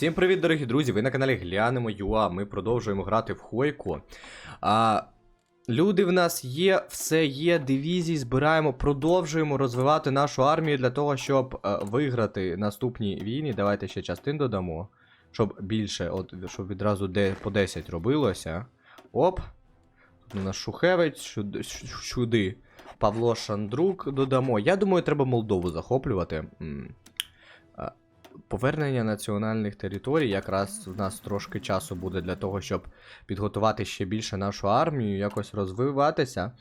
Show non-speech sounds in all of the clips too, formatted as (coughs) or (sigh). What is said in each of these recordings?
Всім привіт, дорогі друзі! Ви на каналі Глянемо Юа. Ми продовжуємо грати в Хойку. А, люди в нас є, все є, дивізії збираємо, продовжуємо розвивати нашу армію для того, щоб е, виграти наступні війни. Давайте ще частин додамо, щоб більше, от, щоб відразу де, по 10 робилося. Оп. Тут у нас сюди, сюди. Павло Шандрук додамо. Я думаю, треба Молдову захоплювати. Повернення національних територій, якраз в нас трошки часу буде для того, щоб підготувати ще більше нашу армію, якось розвиватися.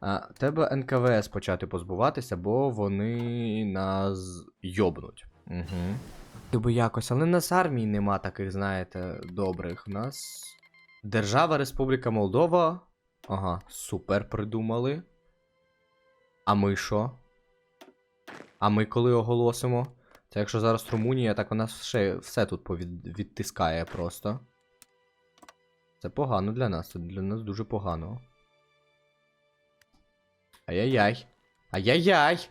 А, Треба НКВС почати позбуватися, бо вони нас йобнуть. Угу. Тобі якось, але в нас армії нема таких, знаєте, добрих. У нас Держава Республіка Молдова. Ага, супер придумали. А ми що? А ми коли оголосимо? Це якщо зараз Румунія, так вона ще все тут повід... просто. Це погано для нас, це для нас дуже погано. Ай-яй-яй. Ай-яй-яй!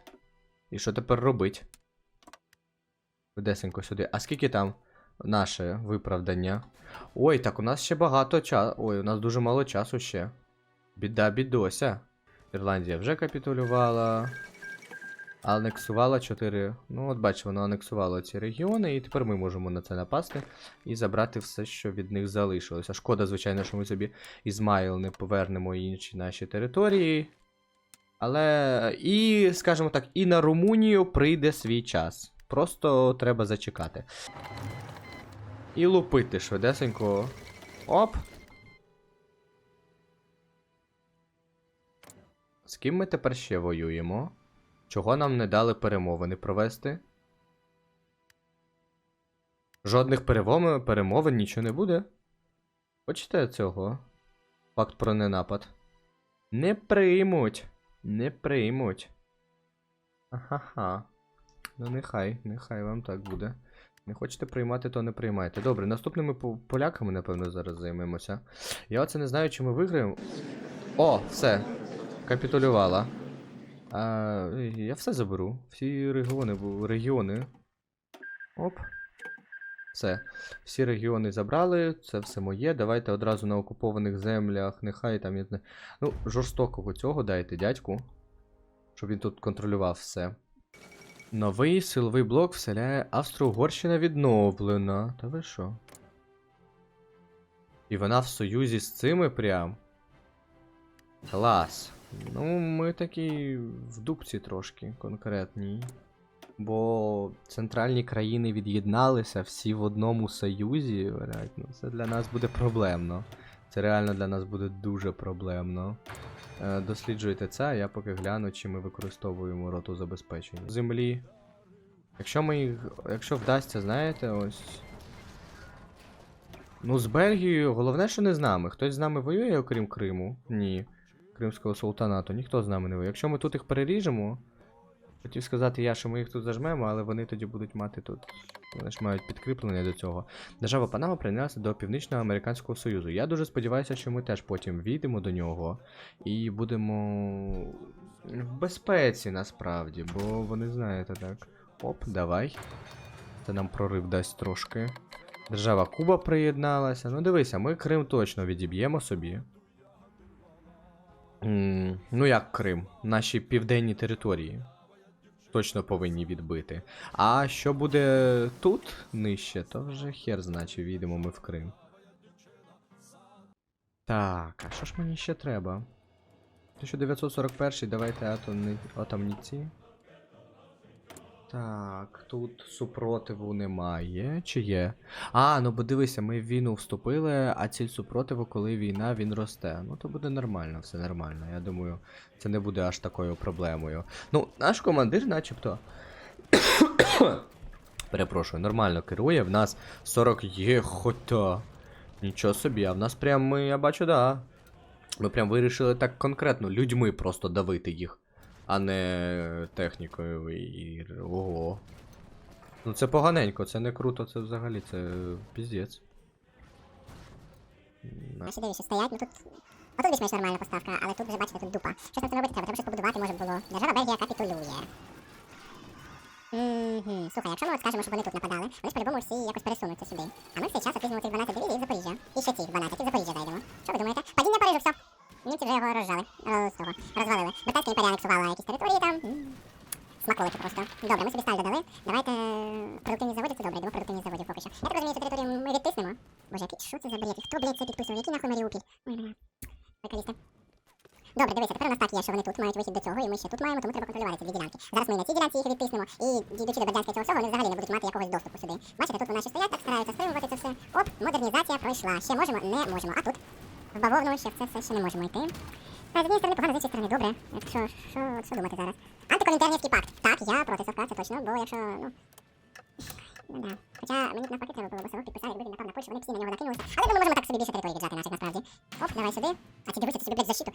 І що тепер робить? Ведесенько сюди. А скільки там наше виправдання? Ой, так у нас ще багато часу. Ой, у нас дуже мало часу ще. Біда, бідося. Ірландія вже капітулювала. Анексувала 4. Ну, от бачимо, воно анексувало ці регіони, і тепер ми можемо на це напасти і забрати все, що від них залишилося. Шкода, звичайно, що ми собі Ізмаїл не повернемо інші наші території. Але. І, скажімо так, і на Румунію прийде свій час. Просто треба зачекати. І лупити швидесенько. Оп! З ким ми тепер ще воюємо? Чого нам не дали перемовини провести? Жодних перемовин, перемовин нічого не буде. Хочете цього? Факт про ненапад. Не приймуть. Не приймуть. Ахаха. Ну нехай, нехай вам так буде. Не хочете приймати, то не приймайте. Добре, наступними поляками, напевно, зараз займемося. Я оце не знаю, чи ми виграємо. О, все. Капітулювала. А, я все заберу. Всі регіони, регіони. Оп. Все. Всі регіони забрали, це все моє. Давайте одразу на окупованих землях, нехай там я не. Ну, жорстокого цього дайте, дядьку. Щоб він тут контролював все. Новий силовий блок вселяє Австро-Угорщина відновлена. Та ви що? І вона в союзі з цими прям. Клас. Ну, ми такі в дупці трошки конкретній. Бо центральні країни від'єдналися всі в одному союзі. блядь, Ну, це для нас буде проблемно. Це реально для нас буде дуже проблемно. Е, досліджуйте це, а я поки гляну, чи ми використовуємо роту забезпечення. Землі. Якщо ми їх. Якщо вдасться, знаєте, ось. Ну, з Бельгією, головне, що не з нами. Хтось з нами воює, окрім Криму? Ні. Кримського султанату, ніхто з нами не воює. Якщо ми тут їх переріжемо. Хотів сказати я, що ми їх тут зажмемо, але вони тоді будуть мати тут. Вони ж мають підкріплення до цього. Держава Панама прийнялася до Північно-Американського Союзу. Я дуже сподіваюся, що ми теж потім війдемо до нього і будемо в безпеці насправді, бо вони знаєте так. Оп, давай. Це нам прорив дасть трошки. Держава Куба приєдналася. Ну дивися, ми Крим точно відіб'ємо собі. Ну як Крим? Наші південні території. Точно повинні відбити. А що буде тут нижче, то вже хер значить, війдемо ми в Крим. Так, а що ж мені ще треба? 1941 давайте атомні, атомніці. Так, тут супротиву немає. Чи є? А, ну бо дивися, ми в війну вступили, а ціль супротиву, коли війна, він росте. Ну то буде нормально, все нормально. Я думаю, це не буде аж такою проблемою. Ну, наш командир, начебто. (coughs) Перепрошую, нормально керує. В нас 40 є хота. Нічого собі, а в нас прям ми, я бачу, да. Ми прям вирішили так конкретно людьми просто давити їх, а не технікою і. Ого. Ну це поганенько, це не круто, це взагалі, це піздець. Наші дивиші стоять, ну тут. Отут більш-менш нормальна поставка, але тут вже, бачите, тут дупа. Щось нам це робити треба, треба щось побудувати може було. Держава Бельгія капітулює. Угу. Слухай, якщо ми от скажемо, щоб вони тут нападали, вони ж по-любому всі якось пересунуться сюди. А ми в цей час от цих 12 дивізій в Запоріжжя. І ще цих 12 і в Запоріжжя зайдемо. Що ви думаєте? Падіння Парижу, все. Німці вже його розжали. Роз, того, розвалили. Британська імперія анексувала якісь території там. Смаколики просто. Добре, ми собі сталь додали. Давайте е, продуктивні заводи, це добре, йдемо продуктивні заводів поки що. Я так розумію, цю територію ми відтиснемо. Боже, який, що це за бред? Хто, блядь, це підписував? Який нахуй Маріуполь? Ой, бля. Приколісти. Добре, дивися, тепер у нас так є, що вони тут мають вихід до цього, і ми ще тут маємо, тому треба контролювати ці дві ділянки. Зараз ми на цій ділянці їх відтиснемо, і дійдучи до Бердянська цього всього, вони взагалі не будуть мати якогось доступу сюди. Бачите, тут вони ще стоять, так стараються стримувати це все. Оп, модернізація пройшла. Ще можемо, не можемо. А тут в бавовну в це все ще не можемо йти. А з однієї сторони погано, з іншої сторони добре. Якщо що, що думати зараз? Антикомінтернівський пакт. Так, я проти Совка, точно, бо якщо, ну. Ну да. Хоча мені навпаки треба було, бо Совок якби він напав на Польщу, вони б всі на нього накинулися. Але ми можемо так собі більше території віджати наших насправді. Оп, давай сюди. А ці дивися, ти собі блядь, защиту.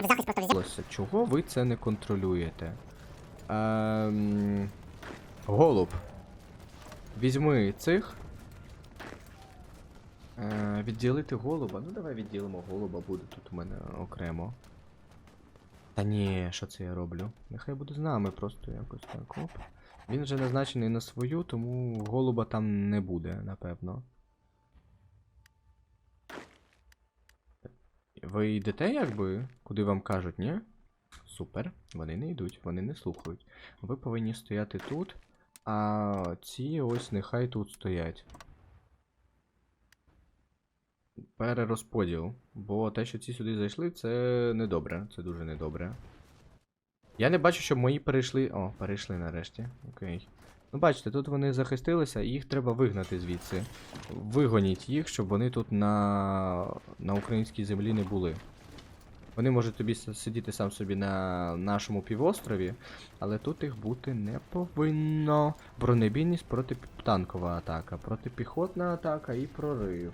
В захист просто взяв. Чого ви це не контролюєте? Ем... Голуб. Візьми цих. Е, відділити голуба. Ну давай відділимо голуба, буде тут у мене окремо. Та ні, що це я роблю? Нехай буде з нами, просто якось так. Оп. Він вже назначений на свою, тому голуба там не буде, напевно. Ви йдете якби, куди вам кажуть, ні? Супер. Вони не йдуть, вони не слухають. Ви повинні стояти тут, а ці ось нехай тут стоять. Перерозподіл. Бо те, що ці сюди зайшли, це недобре. Це дуже недобре. Я не бачу, щоб мої перейшли. О, перейшли нарешті. Окей. Ну, бачите, тут вони захистилися, і їх треба вигнати звідси. Вигоніть їх, щоб вони тут на, на українській землі не були. Вони можуть тобі сидіти сам собі на нашому півострові, але тут їх бути не повинно. Бронебійність протитанкова атака, протипіхотна атака і прорив.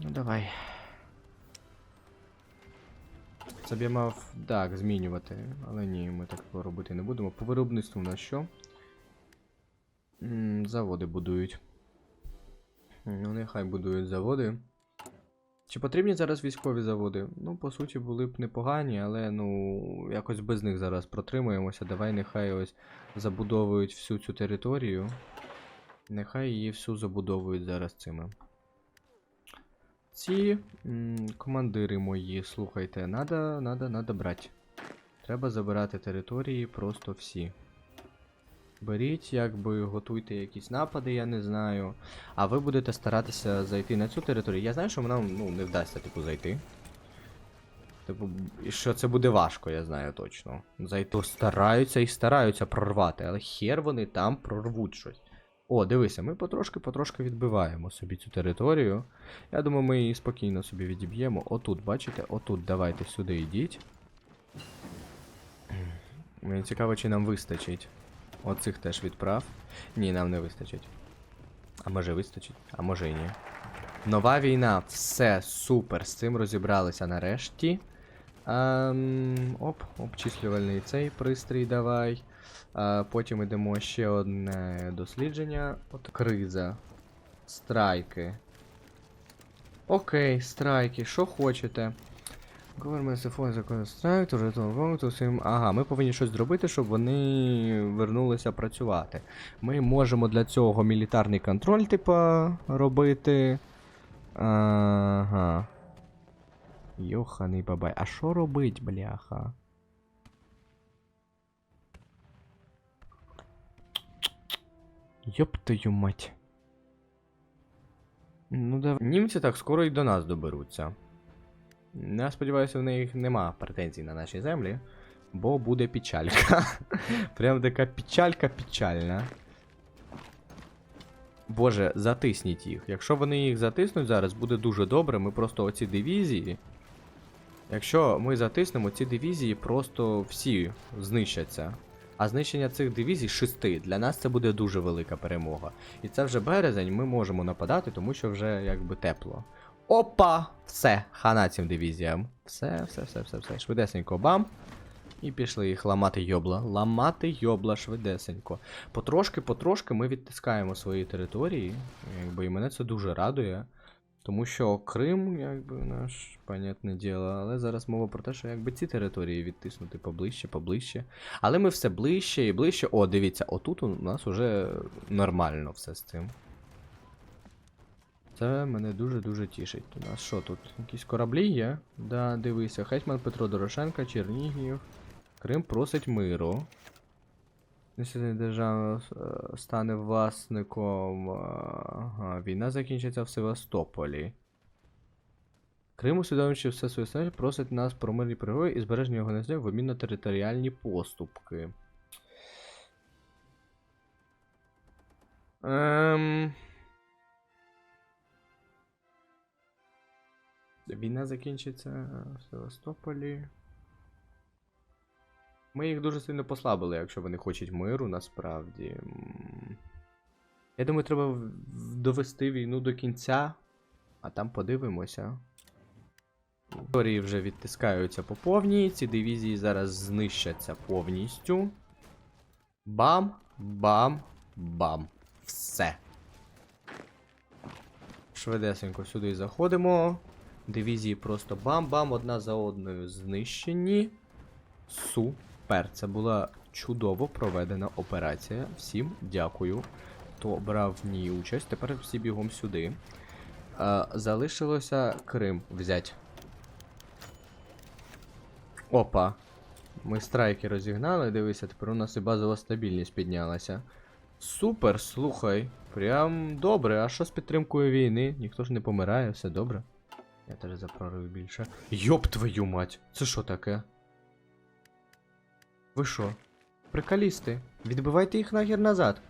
Ну давай. Це мав так змінювати, але ні, ми так робити не будемо. По виробництву на що? Заводи будують. Ну, нехай будують заводи. Чи потрібні зараз військові заводи? Ну, по суті, були б непогані, але ну, якось без них зараз протримуємося. Давай нехай ось забудовують всю цю територію. Нехай її всю забудовують зараз цими. Ці м, командири мої, слухайте, надо, надо, надо брати. Треба забирати території просто всі. Беріть, якби готуйте якісь напади, я не знаю. А ви будете старатися зайти на цю територію. Я знаю, що нам ну, не вдасться типу зайти. Типу, що це буде важко, я знаю точно. Зайти стараються і стараються прорвати, але хер вони там прорвуть щось. О, дивися, ми потрошки-потрошки відбиваємо собі цю територію. Я думаю, ми її спокійно собі відіб'ємо. Отут, бачите? Отут, давайте сюди йдіть. Мені цікаво, чи нам вистачить. Оцих теж відправ. Ні, нам не вистачить. А може вистачить, а може і ні. Нова війна. Все, супер. З цим розібралися нарешті. Ем, оп, обчислювальний цей пристрій давай. Потім йдемо ще одне дослідження. От криза. Страйки. Окей, страйки, що хочете. Ага, ми повинні щось зробити, щоб вони вернулися працювати. Ми можемо для цього мілітарний контроль, типа, робити. Ага. Йоханий бабай. А що робить, бляха? Йоп твою мать. Ну да. Німці так скоро і до нас доберуться. Я сподіваюся, в них нема претензій на наші землі, бо буде печалька. (laughs) Прям така печалька печальна. Боже, затисніть їх. Якщо вони їх затиснуть зараз, буде дуже добре. Ми просто оці дивізії. Якщо ми затиснемо, ці дивізії просто всі знищаться. А знищення цих дивізій шести. Для нас це буде дуже велика перемога. І це вже березень, ми можемо нападати, тому що вже якби тепло. Опа! Все, хана цим дивізіям. Все, все, все, все, все. Швидесенько бам. І пішли їх ламати йобла. Ламати йобла швидесенько. Потрошки, потрошки ми відтискаємо свої території. Якби і мене це дуже радує. Тому що Крим, якби наш, понятне діло, але зараз мова про те, що якби ці території відтиснути поближче, поближче. Але ми все ближче і ближче. О, дивіться, отут у нас уже нормально все з цим. Це мене дуже-дуже тішить. У нас що тут? Якісь кораблі є? Да, дивися. Хетьман Петро Дорошенко, Чернігів. Крим просить миру. Населення держава е, стане власником. е, Ага, війна закінчиться в Севастополі. Крим, усвідомлюючи все своє становище, просить нас про мирні переговори і збереження його населення в обмін на територіальні поступки. Ем... Війна закінчиться в Севастополі. Ми їх дуже сильно послабили, якщо вони хочуть миру, насправді. Я думаю, треба довести війну до кінця, а там подивимося. Території вже відтискаються по повній, ці дивізії зараз знищаться повністю. Бам, бам, бам. Все. Швидесенько сюди заходимо. Дивізії просто бам-бам, одна за одною знищені. Супер. Це була чудово проведена операція. Всім дякую, хто брав в ній участь. Тепер всі бігом сюди. Е, залишилося Крим взять. Опа. Ми страйки розігнали, дивися, тепер у нас і базова стабільність піднялася. Супер, слухай. Прям добре. А що з підтримкою війни? Ніхто ж не помирає, все добре. Я теж за прорив більше. Йоп твою мать! Це що таке? Ви що? Прикалісти? Відбивайте їх нахер назад.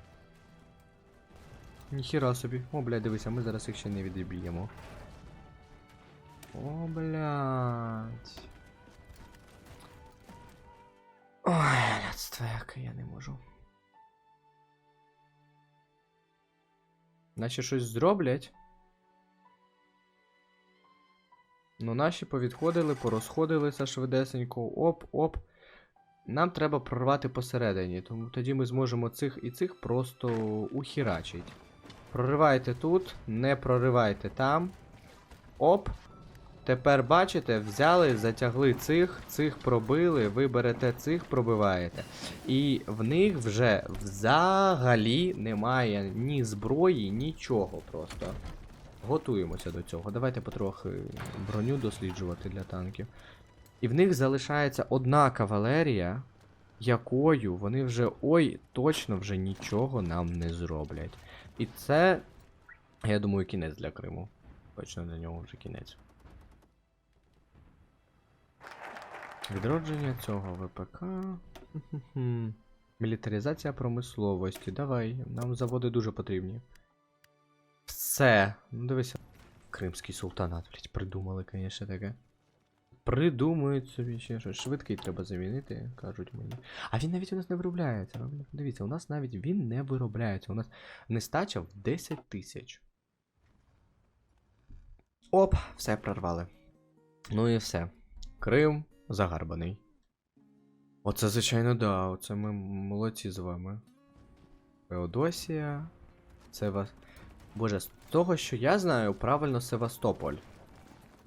Ніхіра собі. О, блядь, дивися, ми зараз їх ще не відб'ємо. О, блядь. Ой, людство яке, я не можу. Наче щось зроблять. Ну, наші повідходили, порозходилися швидесенько. Оп, оп. Нам треба прорвати посередині, тому тоді ми зможемо цих і цих просто ухірачить. Проривайте тут, не проривайте там. Оп. Тепер бачите, взяли, затягли цих, цих пробили, ви берете цих, пробиваєте. І в них вже взагалі немає ні зброї, нічого просто. Готуємося до цього. Давайте потрохи броню досліджувати для танків. І в них залишається одна кавалерія, якою вони вже ой, точно вже нічого нам не зроблять. І це, я думаю, кінець для Криму. Точно для нього вже кінець. Відродження цього ВПК. (laughs) Мілітаризація промисловості. Давай, нам заводи дуже потрібні. Все. Ну дивися. Кримський султанат, блять, придумали, звісно, таке. Придумують собі ще щось. Швидкий треба замінити, кажуть мені. А він навіть у нас не виробляється. Дивіться, у нас навіть він не виробляється. У нас нестача в 10 тисяч. Оп, все прорвали. Ну і все. Крим загарбаний. Оце, звичайно, да. Оце ми молодці з вами. Феодосія. Це вас. Боже, з того, що я знаю, правильно Севастополь.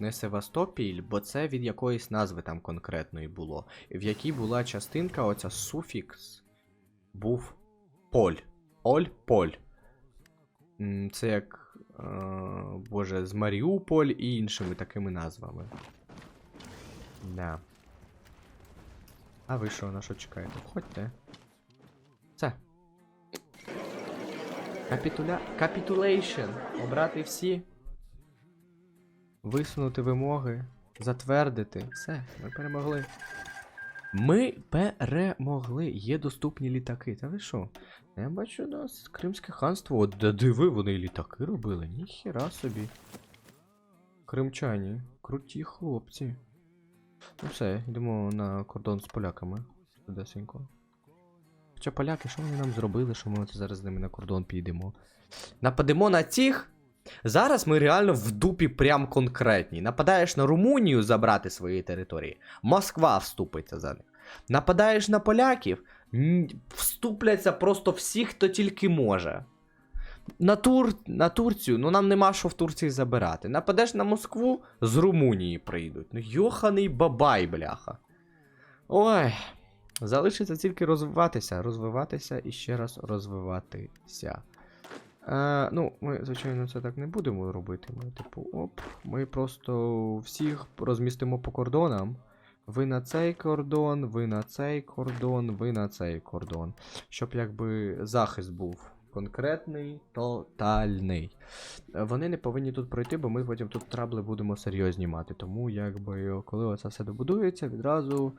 Не Севастопіль, бо це від якоїсь назви там конкретної було. В якій була частинка, оця суфікс був поль. Оль-поль. Це як. Е, боже, з Маріуполь і іншими такими назвами. Да. А ви що, на що чекаєте? Ходьте. Все. Капітуля... Капітулейшн. Обрати всі. Висунути вимоги. Затвердити. Все, ми перемогли. Ми перемогли. Є доступні літаки. Та ви що? Я бачу, у нас Кримське ханство. От де диви, вони літаки робили. Ніхіра собі. Кримчані. Круті хлопці. Ну все, йдемо на кордон з поляками. Десенько. Хоча поляки, що вони нам зробили, що ми зараз з ними на кордон підемо? Нападемо на цих. Зараз ми реально в дупі прям конкретні. Нападаєш на Румунію забрати свої території. Москва вступиться за них. Нападаєш на поляків, вступляться просто всі, хто тільки може. на, Тур... на Турцію, ну нам нема що в Турції забирати. Нападеш на Москву, з Румунії прийдуть. Ну йоханий бабай, бляха. Ой. Залишиться тільки розвиватися, розвиватися і ще раз розвиватися. Е, ну, ми, звичайно, це так не будемо робити. Ми, типу, оп, ми просто всіх розмістимо по кордонам. Ви на цей кордон, ви на цей кордон, ви на цей кордон. Щоб якби захист був конкретний, тотальний. Вони не повинні тут пройти, бо ми потім тут трабли будемо серйозні мати. Тому, якби, коли оце все добудується, відразу.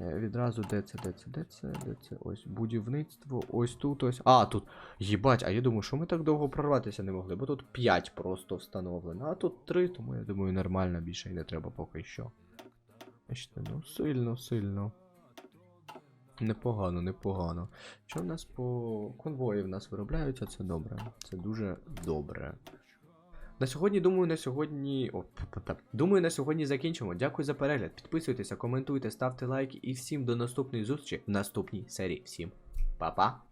Е, Відразу де це, де це, де це, де це? Ось будівництво, ось тут ось. А, тут. Їбать, а я думаю, що ми так довго прорватися не могли, бо тут 5 просто встановлено, а тут 3, тому я думаю, нормально більше і не треба поки що. Бачите, ну сильно, сильно. Непогано, непогано. Що в нас по конвої в нас виробляються, це добре. Це дуже добре. На сьогодні, думаю, на сьогодні. О, думаю, на сьогодні закінчимо. Дякую за перегляд. Підписуйтеся, коментуйте, ставте лайки і всім до наступної зустрічі в наступній серії. Всім па-па!